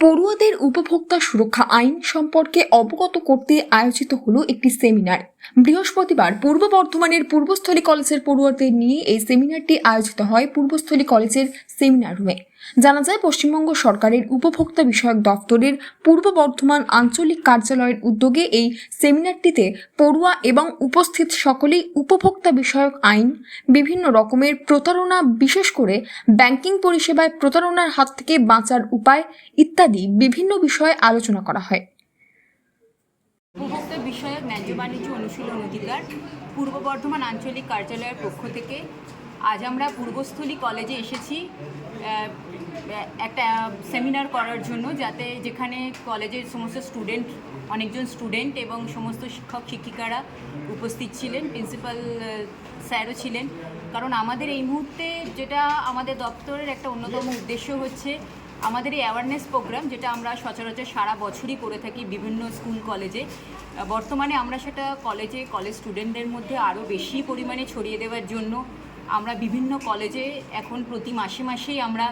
পড়ুয়াদের উপভোক্তা সুরক্ষা আইন সম্পর্কে অবগত করতে আয়োজিত হলো একটি সেমিনার। বৃহস্পতিবার পূর্ব বর্ধমানের পূর্বস্থলী কলেজের পড়ুয়াদের নিয়ে এই সেমিনারটি আয়োজিত হয় পূর্বস্থলী কলেজের সেমিনার রুমে। জানা যায় পশ্চিমবঙ্গ সরকারের উপভোক্তা বিষয়ক দপ্তরের পূর্ব বর্ধমান আঞ্চলিক কার্যালয়ের উদ্যোগে এই সেমিনারটিতে পড়ুয়া এবং উপস্থিত সকলেই উপভোক্তা বিষয়ক আইন, বিভিন্ন রকমের প্রতারণা বিশেষ করে ব্যাংকিং পরিষেবায় প্রতারণার হাত থেকে বাঁচার উপায় ইত্যাদি বিভিন্ন বিষয়ে আলোচনা করা হয়। উপভোক্তা বিষয়ক ন্যায্য বাণিজ্য অনুশীলন অধিকার পূর্ব বর্ধমান আঞ্চলিক কার্যালয়ের পক্ষ থেকে আজ আমরা পূর্বস্থলী কলেজে এসেছি একটা সেমিনার করার জন্য যাতে যেখানে কলেজের সমস্ত স্টুডেন্ট, অনেকজন স্টুডেন্ট এবং সমস্ত শিক্ষক, শিক্ষিকারা উপস্থিত ছিলেন, প্রিন্সিপাল স্যারও ছিলেন। কারণ আমাদের এই মুহূর্তে যেটা আমাদের দপ্তরের একটা অন্যতম উদ্দেশ্য হচ্ছে, আমাদের এই অ্যাওয়ারনেস প্রোগ্রাম যেটা আমরা সচরাচর সারা বছরই করে থাকি বিভিন্ন স্কুল, কলেজে বর্তমানে আমরা সেটা কলেজে কলেজ স্টুডেন্টদের মধ্যে আরও বেশি পরিমাণে ছড়িয়ে দেওয়ার জন্য আমরা বিভিন্ন কলেজে এখন প্রতি মাসে মাসেই আমরা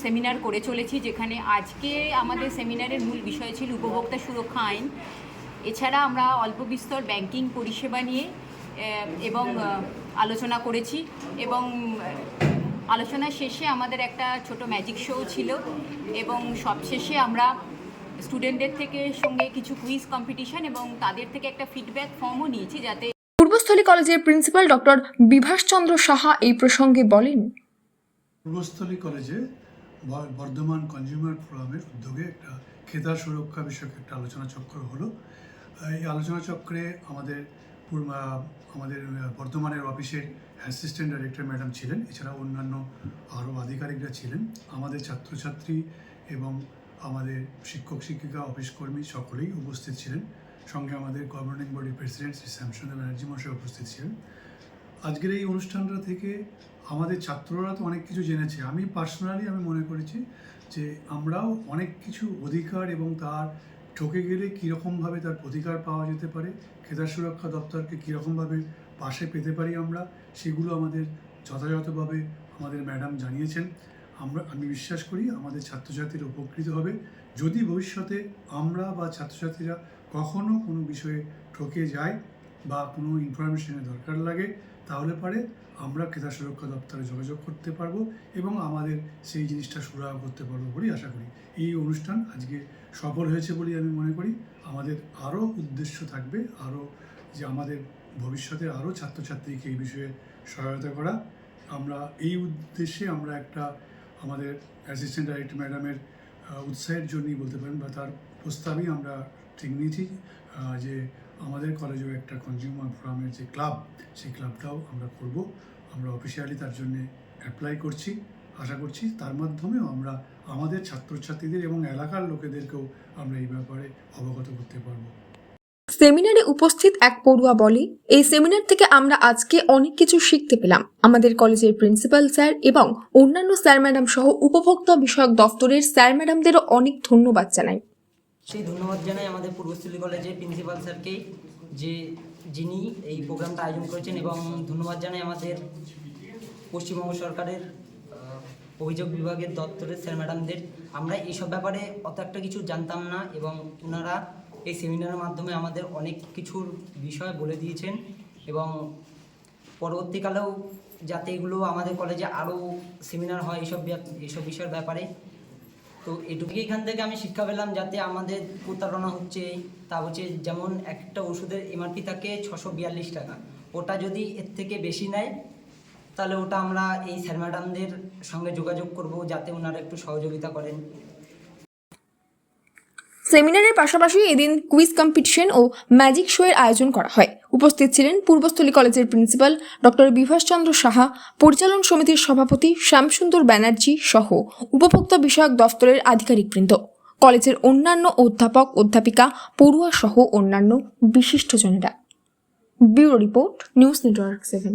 সেমিনার করে চলেছি, যেখানে আজকে আমাদের সেমিনারের মূল বিষয় ছিল উপভোক্তা সুরক্ষা আইন। এছাড়া আমরা অল্প বিস্তর ব্যাংকিং পরিষেবা নিয়ে এবং আলোচনা করেছি এবং আলোচনা শেষে আমাদের একটা ছোট ম্যাজিক শো ছিল এবং সবশেষে আমরা স্টুডেন্টদের থেকে সঙ্গে কিছু কুইজ কম্পিটিশন এবং তাদের থেকে একটা ফিডব্যাক ফর্মও নিয়েছি যাতে পূর্বস্থলী কলেজের প্রিন্সিপাল ডক্টর বিভাসচন্দ্র সাহা এই প্রসঙ্গে বলেন, পূর্বস্থলী কলেজে বর্ধমান কনজিউমার ফোরামের উদ্যোগে একটা খেতা সুরক্ষা বিষয়ক একটা আলোচনা চক্র হলো। এই আলোচনা চক্রে আমাদের আমাদের বর্ধমানের অফিসের অ্যাসিস্ট্যান্ট ডাইরেক্টর ম্যাডাম ছিলেন, এছাড়া অন্যান্য আরও আধিকারিকরা ছিলেন। আমাদের ছাত্রছাত্রী এবং আমাদের শিক্ষক, শিক্ষিকা, অফিস কর্মী সকলেই উপস্থিত ছিলেন। সঙ্গে আমাদের গভর্নিং বডির প্রেসিডেন্ট শ্রী শ্যামসুন্দর ব্যানার্জি মশাই উপস্থিত ছিলেন। আজকের এই অনুষ্ঠানটা থেকে আমাদের ছাত্ররা তো অনেক কিছু জেনেছে। আমি পার্সোনালি আমি মনে করেছি যে আমরাও অনেক কিছু অধিকার এবং তার ঠকে গেলে কীরকমভাবে তার প্রতিকার পাওয়া যেতে পারে, খেতার সুরক্ষা দপ্তরকে কীরকমভাবে পাশে পেতে পারি আমরা, সেগুলো আমাদের যথাযথভাবে আমাদের ম্যাডাম জানিয়েছেন। আমরা, আমি বিশ্বাস করি আমাদের ছাত্রছাত্রীরা উপকৃত হবে। যদি ভবিষ্যতে আমরা বা ছাত্রছাত্রীরা কখনো কোনো বিষয়ে ঠকে যায় বা কোনো ইনফরমেশনের দরকার লাগে, তাহলে পরে আমরা ক্রেতা সুরক্ষা দপ্তরে যোগাযোগ করতে পারব এবং আমাদের সেই জিনিসটা সুরাহা করতে পারব বলেই আশা করি। এই অনুষ্ঠান আজকে সফল হয়েছে বলেই আমি মনে করি। আমাদের আরও উদ্দেশ্য থাকবে, আরও যে আমাদের ভবিষ্যতে আরও ছাত্রছাত্রীকে এই বিষয়ে সহায়তা করা। আমরা এই উদ্দেশ্যে আমরা একটা আমাদের অ্যাসিস্ট্যান্ট ডাইরেক্টর ম্যাডামের উৎসাহের জন্যই বলতে পারেন বা তার প্রস্তাবেই আমরা নিয়েছি যে আমাদের কলেজেও একটা কনজিউমার ফোরামের যে ক্লাব সেই ক্লাবটাও আমরা করব। আমরা অফিসিয়ালি তার জন্য অ্যাপ্লাই করছি, আশা করছি তার মাধ্যমেও আমরা আমাদের ছাত্রছাত্রীদের এবং এলাকার লোকেদেরকেও আমরা এই ব্যাপারে অবগত করতে পারব। সেমিনারে উপস্থিত এক পড়ুয়া বলে, এই সেমিনার থেকে আমরা আজকে অনেক কিছু শিখতে পেলাম। আমাদের কলেজের প্রিন্সিপাল স্যার এবং অন্যান্য স্যার ম্যাডাম সহ উপভোক্তা বিষয়ক দফতরের স্যার ম্যাডামদেরও অনেক ধন্যবাদ জানাই। সেই ধন্যবাদ জানাই আমাদের পূর্বস্থলী কলেজের প্রিন্সিপাল স্যারকে যে যিনি এই প্রোগ্রামটা আয়োজন করেছেন এবং ধন্যবাদ জানাই আমাদের পশ্চিমবঙ্গ সরকারের অভিযোগ বিভাগের দপ্তরের স্যার ম্যাডামদের। আমরা এইসব ব্যাপারে অত একটা কিছু জানতাম না এবং ওনারা এই সেমিনারের মাধ্যমে আমাদের অনেক কিছুর বিষয় বলে দিয়েছেন এবং পরবর্তীকালেও যাতে এগুলো আমাদের কলেজে আরও সেমিনার হয় এইসব এইসব বিষয়ের ব্যাপারে। তো এটুকু এখান থেকে আমি শিক্ষা পেলাম যাতে আমাদের প্রতারণা হচ্ছে, তা হচ্ছে যেমন একটা ওষুধের এমআরপি থাকে ছশো বিয়াল্লিশ টাকা। ওটা যদি এর থেকে বেশি নেয়, তাহলে ওটা আমরা এই স্যার ম্যাডামদের সঙ্গে যোগাযোগ করব যাতে ওনারা একটু সহযোগিতা করেন। সেমিনারের পাশাপাশি এদিন কুইজ কম্পিটিশন ও ম্যাজিক শো এর আয়োজন করা হয়। উপস্থিত ছিলেন পূর্বস্থলী কলেজের প্রিন্সিপাল ডক্টর বিভাসচন্দ্র সাহা, পরিচালন সমিতির সভাপতি শ্যামসুন্দর ব্যানার্জি সহ উপভোক্তা বিষয়ক দফতরের আধিকারিকবৃন্দ কলেজের অন্যান্য অধ্যাপক, অধ্যাপিকা, পড়ুয়া সহ অন্যান্য বিশিষ্টজনেরা। Bureau report, news network seven.